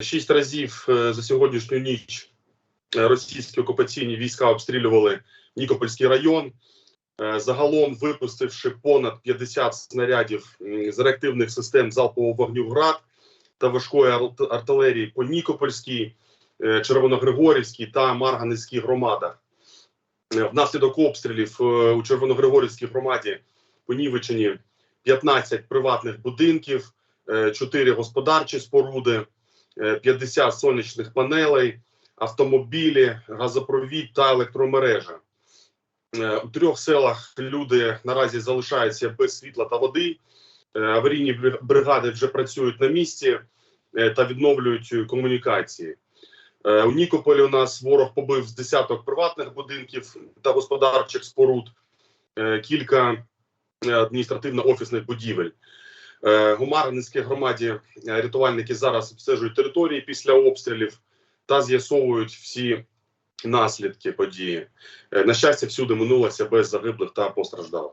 Шість разів е, за сьогоднішню ніч е, російські окупаційні війська обстрілювали Нікопольський район. Е, Загалом випустивши понад 50 снарядів з реактивних систем залпового вогню «Град» та важкої артилерії по Нікопольській, Червоногригорівській та Марганецькій громадах. Внаслідок обстрілів у Червоногригорівській громаді понівечені 15 приватних будинків, 4 господарчі споруди, 50 сонячних панелей, автомобілі, газопровід та електромережа. Е, У трьох селах люди наразі залишаються без світла та води. Е, Аварійні бригади вже працюють на місці е, та відновлюють е, комунікації. Е, У Нікополі у нас ворог побив з десяток приватних будинків та господарчих споруд, е, кілька е, адміністративно-офісних будівель. Е, У Марганецькій громаді е, рятувальники зараз обстежують території після обстрілів та з'ясовують всі наслідки події. Е, На щастя, всюди минулося без загиблих та постраждалих.